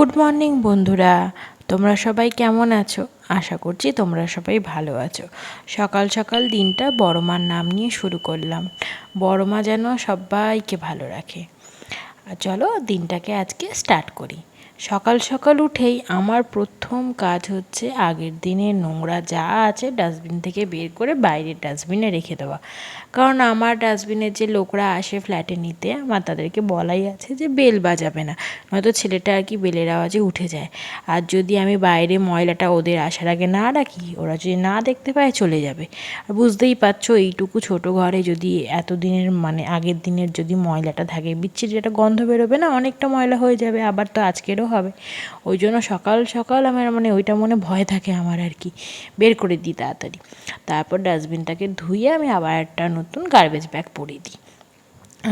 Good morning বন্ধুরা। তোমরা সবাই কেমন আছো? আশা করছি তোমরা সবাই ভালো আছো। সকাল সকাল দিনটা বড় মার নাম নিয়ে শুরু করলাম। বড় মা যেন সবাইকে ভালো রাখে। চলো দিনটাকে আজকে স্টার্ট করি। সকাল সকাল উঠেই আমার প্রথম কাজ হচ্ছে আগের দিনের নোংরা যা আছে ডাস্টবিন থেকে বের করে বাইরের ডাস্টবিনে রেখে দেওয়া। কারণ আমার ডাস্টবিনের যে লোকরা আসে ফ্ল্যাটে নিতে, আমার তাদেরকে বলাই আছে যে বেল বাজাবে না, নয়তো ছেলেটা আর কি বেলের আওয়াজে উঠে যায়। আর যদি আমি বাইরে ময়লাটা ওদের আসার আগে না রাখি, ওরা যদি না দেখতে পায় চলে যাবে। আর বুঝতেই পারছ, এইটুকু ছোট ঘরে যদি এত দিনের মানে আগের দিনের যদি ময়লাটা থাকে বিচ্ছিরি একটা গন্ধ বেরোবে না, অনেকটা ময়লা হয়ে যাবে, আবার তো আজকেরও হবে। ওই জন্য সকাল সকাল আমার মানে ওইটা মনে ভয় থাকে আমার আর কি। বের করে দিই তাড়াতাড়ি। তারপর ডাস্টবিনটাকে ধুয়ে আমি আবার একটা নতুন গার্বেজ ব্যাগ পরে দিই।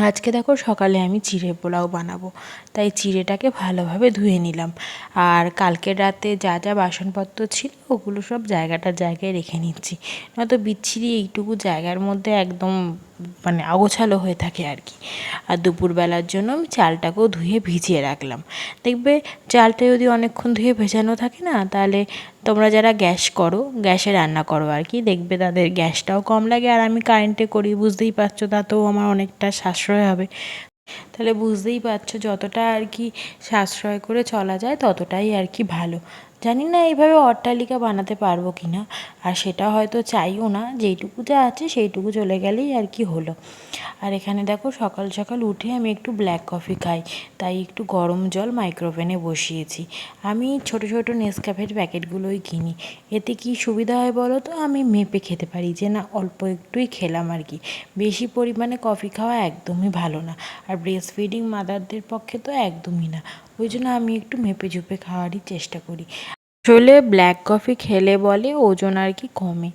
আজকে দেখো সকালে আমি চিড়ে পোলাও বানাবো। তাই চিড়েটাকে ভালোভাবে ধুয়ে নিলাম। আর কালকের রাতে যা যা বাসনপত্র ছিল ওগুলো সব জায়গাটা জায়গায় রেখে নিচ্ছি। নয়তো বিচ্ছিরি এইটুকু জায়গার মধ্যে একদম মানে অগোছালো হয়ে থাকে আর কি। আর দুপুরবেলার জন্য আমি চালটাকেও ধুয়ে ভিজিয়ে রাখলাম। দেখবে চালটা যদি অনেকক্ষণ ধুয়ে ভেজানো থাকে না, তাহলে তোমরা যারা গ্যাস করো, গ্যাসে রান্না করো আর কি, দেখবে তাদের গ্যাসটাও কম লাগে। আর আমি কারেন্টে করি, বুঝতেই পারছ, তাতেও আমার অনেকটা সাশ্রয় হবে। তাহলে বুঝতেই পারছ, যতটা আর কি সাশ্রয় করে চলা যায়, ততটাই আর কি ভালো। জানি না এইভাবে অট্টালিকা বানাতে পারব কি না আর সেটা হয়তো চাইও না যেইটুকু যা আছে সেইটুকু চলে গেলেই আর কি হলো। আর এখানে দেখো সকাল সকাল উঠে আমি একটু ব্ল্যাক কফি খাই, তাই একটু গরম জল মাইক্রোওভেনে বসিয়েছি। আমি ছোট ছোট নেসক্যাফের প্যাকেটগুলোই কিনি। এতে কি সুবিধা হয় বলো তো? আমি মেপে খেতে পারি যে না, অল্প একটুই খেলাম আর কি। বেশি পরিমাণে কফি খাওয়া একদমই ভালো না, আর ব্রেস্ট ফিডিং মাদারদের পক্ষে তো একদমই না। ওই জন্য আমি একটু মেপে ঝুপে খাওয়ারই চেষ্টা করি। আসলে ব্ল্যাক কফি খেলে বলে ওজন আর কি কমে।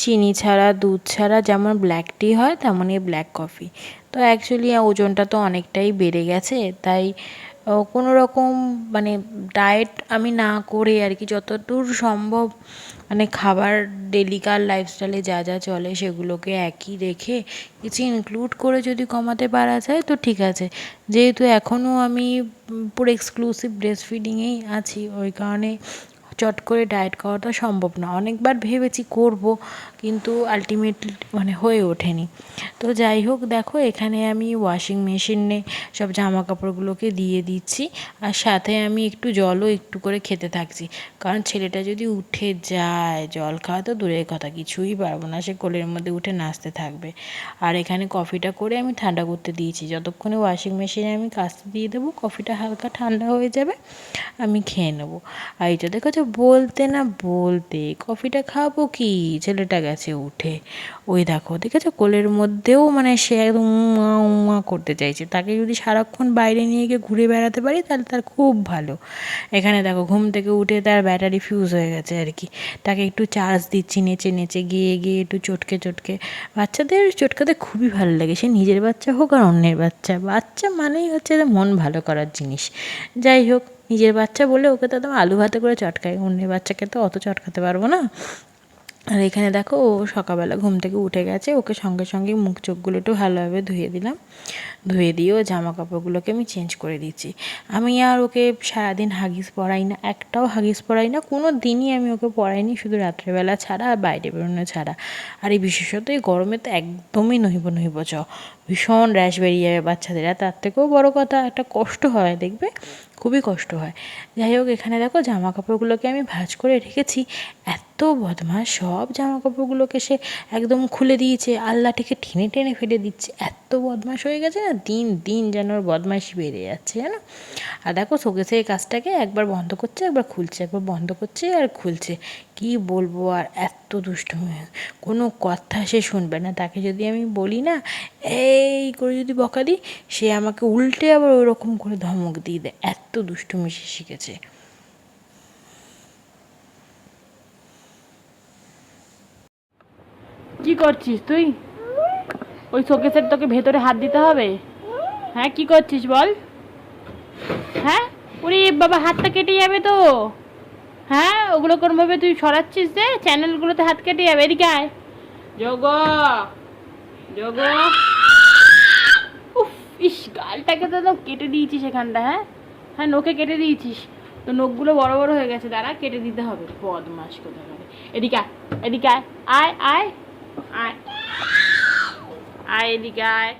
চিনি ছাড়া, দুধ ছাড়া যেমন ব্ল্যাক টি হয়, তেমনই ব্ল্যাক কফি তো অ্যাকচুয়ালি ওজনটা তো অনেকটাই বেড়ে গেছে, তাই কোনো রকম মানে ডায়েট আমি না করে আর কি যতদূর সম্ভব মানে খাবার ডেলিকার লাইফস্টাইলে যা যা চলে সেগুলোকে একই রেখে কিছু ইনক্লুড করে যদি কমাতে পারা যায় তো ঠিক আছে। যেহেতু এখনও আমি পুরো এক্সক্লুসিভ ব্রেস্ট ফিডিংয়েই আছি, ওই কারণে চট করে ডায়েট করাটা সম্ভব না। অনেকবার ভেবেছি করব, কিন্তু আলটিমেটলি মানে হয়ে ওঠেনি। তো যাই হোক, দেখো, এখানে আমি ওয়াশিং মেশিনে সব জামা কাপড়গুলোকে দিয়ে দিচ্ছি, আর সাথে আমি একটু জলও একটু করে খেতে থাকছি। কারণ ছেলেটা যদি উঠে যায়, জল খাওয়া তো দূরের কথা, কিছুই পারব না, সে কোলের মধ্যে উঠে নাচতে থাকবে। আর এখানে কফিটা করে আমি ঠান্ডা করতে দিয়েছি। যতক্ষণে ওয়াশিং মেশিনে আমি কাচতে দিয়ে দেবো, কফিটা হালকা ঠান্ডা হয়ে যাবে, আমি খেয়ে নেব। আর এটা দেখো বলতে না বলতে কফিটা খাব কি? ছেলেটা গেছে উঠে। ওই দেখো, দেখেছ? কোলের মধ্যেও মানে সে একদম উমা উমা করতে চাইছে। তাকে যদি সারাক্ষণ বাইরে নিয়ে গিয়ে ঘুরে বেড়াতে পারি, তাহলে তার খুব ভালো। এখানে দেখো, ঘুম থেকে উঠে তার ব্যাটারি ফিউজ হয়ে গেছে আর কি। তাকে একটু চার্জ দিচ্ছি, নেচে নেচে, গিয়ে গিয়ে একটু চটকে চটকে। বাচ্চাদের চটকাতে খুবই ভালো লাগে। সে নিজের বাচ্চা হোক আর অন্যের বাচ্চা। বাচ্চা মানেই হচ্ছে মন ভালো করার জিনিস। যাই হোক নিজের বাচ্চা বলে ওকে তো একদম আলু ভাতে করে চটকাই অন্যের বাচ্চাকে তো অত চটকাতে পারব না। আর এখানে দেখো ও সকালবেলা ঘুম থেকে উঠে গেছে, ওকে সঙ্গে সঙ্গে মুখ চোখগুলো একটু ভালোভাবে ধুয়ে দিলাম। ধুয়ে দিয়ে ও জামা কাপড়গুলোকে আমি চেঞ্জ করে দিচ্ছি। আমি আর ওকে সারাদিন হাগিস পরাই না, একটাও হাগিস পরাই না, কোনো দিনই আমি ওকে পরাইনি, শুধু রাত্রেবেলা ছাড়া আর বাইরে বেরোনো ছাড়া। আর এই বিশেষত এই গরমে তো একদমই নহিব নহিব চ। ভীষণ র্যাশ বেরিয়ে যাবে বাচ্চাদের, আর তার থেকেও বড়ো কথা, একটা কষ্ট হয়, দেখবে? খুবই কষ্ট হয়। যাই হোক, এখানে দেখো জামা কাপড়গুলোকে আমি ভাজ করে রেখেছি। এত বদমাস সব জামা কাপড়গুলোকে সে একদম খুলে দিয়েছে আল্লাহটিকে টেনে টেনে ফেলে দিচ্ছে। এত বদমাস হয়ে গেছে না, দিন দিন যেন ওর বদমাইশি বেড়ে যাচ্ছে, জানো? আর দেখো শোকেসে এই কাজটাকে একবার বন্ধ করছে, একবার খুলছে, একবার বন্ধ করছে আর খুলছে। কি বলব আর এত দুষ্টুমি। কোনো কথা সে শুনবে না। তাকে যদি আমি বলি না, এই করে যদি বকা দিই, সে আমাকে উল্টে আবার ওরকম করে ধমক দিয়ে দেয়। এত দুষ্টুমি সে শিখেছে। কি করছিস তুই? ওই শোকেসের তোকে ভেতরে হাত দিতে হবে? হ্যাঁ কি করছিস বল? হ্যাঁ? ওরে বাবা, হাতটা কেটে যাবে তো। হ্যাঁ ওগুলো কোনোভাবে তুই সরাচ্ছিস যে? চ্যানেলগুলোতে হাত কেটে যাবে এদিকে আয়। যোগ! যোগ! উফ ইস গালটাকে তো তো কেটে দিয়েছিস এখানটা হ্যাঁ? হ্যাঁ নোকে কেটে দিয়েছিস। তো নখগুলো বড় বড় হয়ে গেছে দাঁড়া কেটে দিতে হবে। বদমাস কোথায় এদিকে আয় এদিকে আয় আয় আয় আয়। আয় এদিকে আয়।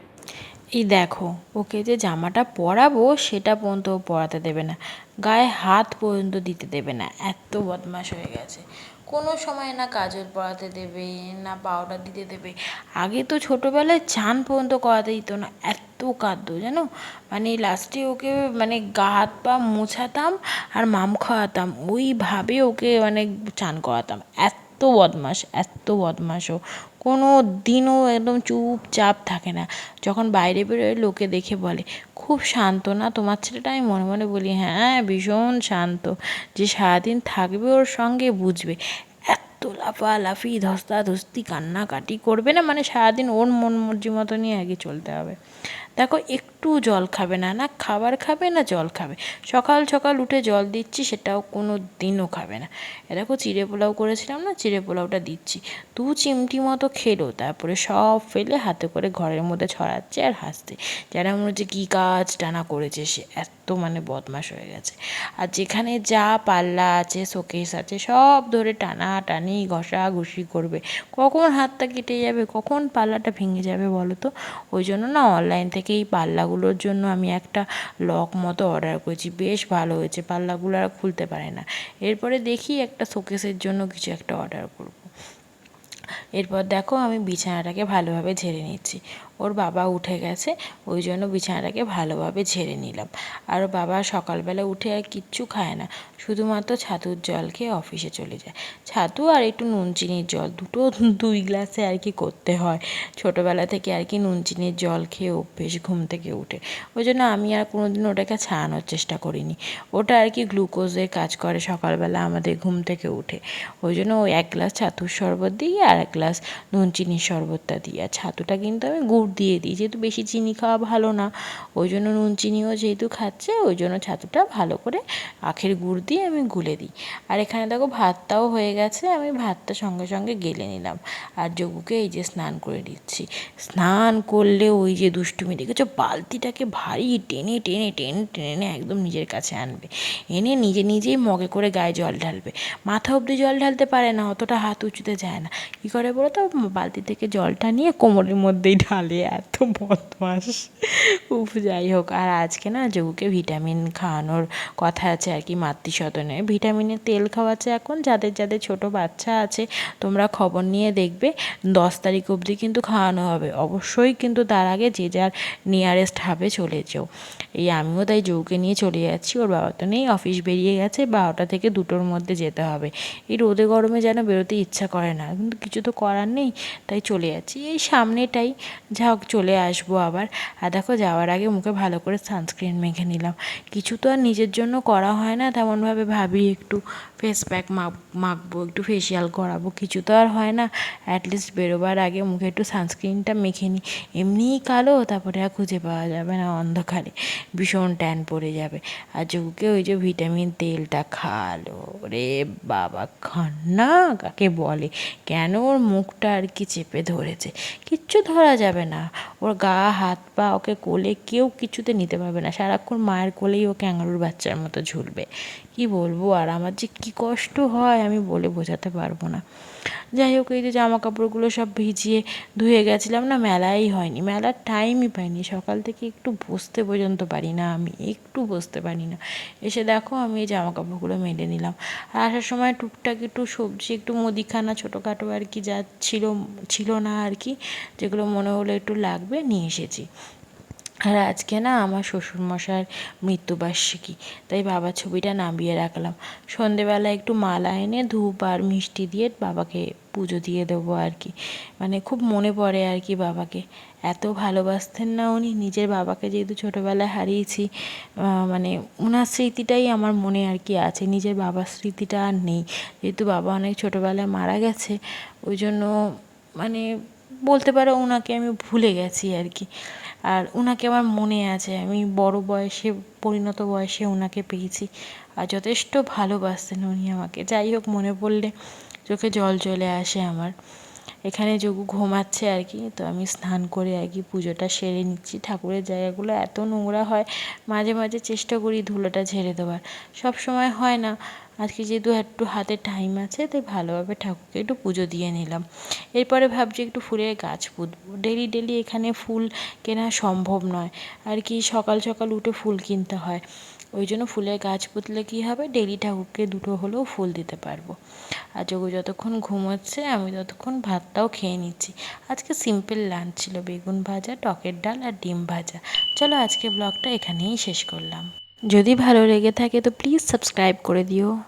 এই দেখো, ওকে যে জামাটা পরাবো সেটা পর্যন্ত পরাতে দেবে না। গায়ে হাত পর্যন্ত দিতে দেবে না। এত বদমাশ হয়ে গেছে। কোনো সময় না কাজল পরাতে দেবে, না পাউডার দিতে দেবে। আগে তো ছোটোবেলায় চান পর্যন্ত করাতে দিত না। এত কাঁদতো, জানো? মানে লাস্টে ওকে মানে গা হাত পা মোছাতাম আর মাম খাওয়াতাম। ওইভাবে ওকে মানে চান করাতাম। এত বদমাস এত বদমাস ও কোনো দিনও একদম চুপচাপ থাকে না। যখন বাইরে বেরোয়, লোকে দেখে বলে, খুব শান্ত না? তোমার ছেলেটা? আমি মনে মনে বলি হ্যাঁ ভীষণ শান্ত। যে সারাদিন থাকবে ওর সঙ্গে বুঝবে। এত ধস্তা ধস্তি কান্নাকাটি করবে না? মানে সারাদিন ওর মন মর্জি মতো নিয়ে আগে চলতে হবে। দেখো একটু জল খাবে না না খাবার খাবে না জল খাবে। সকাল সকাল উঠে জল দিচ্ছি সেটাও কোনো দিনও খাবে না। এ দেখো চিড়ে পোলাও করেছিলাম না, চিড়ে পোলাওটা দিচ্ছি। দু চিমটি মতো খেলো, তারপরে সব ফেলে হাতে করে ঘরের মধ্যে ছড়াচ্ছে আর হাসছে। যেন মনে হচ্ছে কী কাজ টানা করেছে সে, এত মানে বদমাশ হয়ে গেছে। আর যেখানে যা পাল্লা আছে, শোকেস আছে, সব ধরে টানা টানি ঘষা ঘুষি করবে। কখন হাতটা কেটে যাবে, কখন পাল্লাটা ভেঙে যাবে বলো তো? ওই জন্য না অনলাইন থেকে এই পাল্লাগুলোর জন্য আমি একটা লক মতো অর্ডার করেছি। বেশ ভালো হয়েছে, পাল্লাগুলো আর খুলতে পারে না। এরপরে দেখি একটা শোকেসের জন্য কিছু একটা অর্ডার করব। এরপর দেখো আমি বিছানাটাকে ভালোভাবে ঝেড়ে নিচ্ছি। ওর বাবা উঠে গেছে, ওই জন্য বিছানাটাকে ভালোভাবে ঝেড়ে নিলাম। আর বাবা সকালবেলা উঠে আর কিচ্ছু খায় না, শুধুমাত্র ছাতুর জল খেয়ে অফিসে চলে যায়। ছাতু আর একটু নুন চিনির জল, দুটো দুই গ্লাসে আর কি করতে হয়। ছোটোবেলা থেকে আর কি নুন চিনির জল খেয়ে অভ্যেস ঘুম থেকে উঠে। ওই জন্য আমি আর কোনোদিন ওটাকে ছাড়ানোর চেষ্টা করিনি। ওটা আর কি গ্লুকোজের কাজ করে সকালবেলা আমাদের ঘুম থেকে উঠে। ওই জন্য ওই এক গ্লাস ছাতুর শরবত দিই আর এক গ্লাস নুন চিনির শরবতটা দিই। আর ছাতুটা কিন্তু আমি গুড় দিয়ে দিই, যেহেতু বেশি চিনি খাওয়া ভালো না। ওই জন্য নুন চিনিও যেহেতু খাচ্ছে, ওই জন্য ছাতুটা ভালো করে আখের গুড় দিয়ে আমি গুলে দিই। আর এখানে দেখো ভাতটাও হয়ে গেছে, আমি ভাতটা সঙ্গে সঙ্গে গেলে নিলাম। আর যোগুকে এই যে স্নান করে দিচ্ছি। স্নান করলে ওই যে দুষ্টুমি দেখেছ, বালতিটাকে ভারী টেনে টেনে টেনে টেনে একদম নিজের কাছে আনবে। এনে নিজে নিজেই মগে করে গায়ে জল ঢালবে। মাথা অবধি জল ঢালতে পারে না, অতটা হাত উঁচুতে যায় না। কী করে বলো তো, বালতি থেকে জলটা নিয়ে কোমরের মধ্যেই ঢালে। এত বদমাস উফ, যাই হোক, আর আজকে না যোগুকে ভিটামিন খাওয়ানোর কথা আছে আর কি মাতৃসদনে। ভিটামিনের তেল খাওয়াচ্ছে এখন, যাদের যাদের ছোট বাচ্চা আছে, তোমরা খবর নিয়ে দেখবে, দশ তারিখ অবধি কিন্তু খাওয়ানো হবে। অবশ্যই কিন্তু তার আগে যে যার নিয়ারেস্ট হাবে চলে যেও। এই আমিও তাই যৌকে নিয়ে চলে যাচ্ছি, ওর বাবা তো নেই অফিস বেরিয়ে গেছে, বারোটা থেকে দুটোর মধ্যে যেতে হবে। এই রোদে গরমে যেন বেরোতে ইচ্ছা করে না, কিন্তু কিছু তো করার নেই, তাই চলে যাচ্ছি। এই সামনেটাই, যা হোক, চলে আসব আবার। আর দেখো, যাওয়ার আগে মুখে ভালো করে সানস্ক্রিন মেখে নিলাম। কিছু তো আর নিজের জন্য করা হয় না, তেমনভাবে ভাবি একটু। ফেস প্যাক মাখ মাখবো, একটু ফেসিয়াল করাবো, কিছু তো আর হয় না। অ্যাটলিস্ট বেরোবার আগে মুখে একটু সানস্ক্রিনটা মেখে নিই এমনিই কালো, তারপরে আর খুঁজে পাওয়া যাবে না অন্ধকারে। ভীষণ ট্যান পড়ে যাবে। আর যোগুকে ওই যে ভিটামিন তেলটা খালো রে বাবা, খান্না কাকে বলে? কেন ওর মুখটা আর কি চেপে ধরেছে? কিচ্ছু ধরা যাবে না। ওর গা, হাত, পা ওকে কোলে কেউ কিছুতে নিতে পারবে না। সারাক্ষণ মায়ের কোলেই ও ক্যাঙ্গারুর বাচ্চার মতো ঝুলবে। কি বলব? আর আমার যে কষ্ট হয় আমি বলে বোঝাতে পারব না। যাই হোক, এই যে জামা কাপড়গুলো সব ভিজিয়ে ধুয়ে গেছিলাম না, মেলাই হয়নি। মেলার টাইমই পাইনি। সকাল থেকে একটু বসতে পর্যন্ত পারি না আমি, একটু বসতে পারি না। এসে দেখো আমি এই জামা কাপড়গুলো মেলে নিলাম। আর আসার সময় টুকটাক একটু সবজি, একটু মুদিখানা, ছোটোখাটো আর কি যা ছিল ছিল না আর কি, যেগুলো মনে হলো একটু লাগবে, নিয়ে এসেছি। আর আজকে না আমার শ্বশুরমশার মৃত্যুবার্ষিকী, তাই বাবার ছবিটা নামিয়ে রাখলাম। সন্ধেবেলা একটু মালা এনে ধূপ আর মিষ্টি দিয়ে বাবাকে পুজো দিয়ে দেবো আর কি। মানে খুব মনে পড়ে আর কি বাবাকে। এত ভালোবাসতেন না উনি, নিজের বাবাকে যেহেতু ছোটোবেলায় হারিয়েছি মানে ওনার স্মৃতিটাই আমার মনে আর কি আছে। নিজের বাবার স্মৃতিটা আর নেই। যেহেতু বাবা অনেক ছোটোবেলায় মারা গেছে, ওই জন্য মানে বলতে পারো ওনাকে আমি ভুলে গেছি আর কি। আর ওনাকে আমার মনে আছে, আমি বড় বয়সে, পরিণত বয়সে ওনাকে পেয়েছি। আর যথেষ্ট ভালোবাসতেন উনি আমাকে। যাই হোক, মনে পড়লে চোখে জল চলে আসে আমার। এখানে যোগু ঘুমাচ্ছে আর কি, তো আমি স্নান করে আর কি পুজোটা সেরে নিচ্ছি। ঠাকুরের জায়গাগুলো এত নোংরা হয়, মাঝে মাঝে চেষ্টা করি ধুলোটা ঝেড়ে দেওয়ার। সব সময় হয় না আজকে যেহেতু একটু হাতে টাইম আছে, তাই ভালোভাবে ঠাকুরকে একটু পুজো দিয়ে নিলাম। এরপরে ভাবছি একটু ফুলের গাছ পুঁতবো। ডেলি ডেলি এখানে ফুল কেনা সম্ভব নয়। আর কি সকাল সকাল উঠে ফুল কিনতে হয়। ওই জন্য ফুলের গাছ পুঁতলে কী হবে? ডেলি ঠাকুরকে দুটো হলেও ফুল দিতে পারব। আর যোগু যতক্ষণ ঘুমোচ্ছে, আমি ততক্ষণ ভাতটাও খেয়ে নিচ্ছি। আজকে সিম্পল লাঞ্চ ছিল, বেগুন ভাজা, টকের ডাল আর ডিম ভাজা। চলো আজকে ব্লগটা এখানেই শেষ করলাম। যদি ভালো লেগে থাকে তো প্লিজ সাবস্ক্রাইব করে দিও।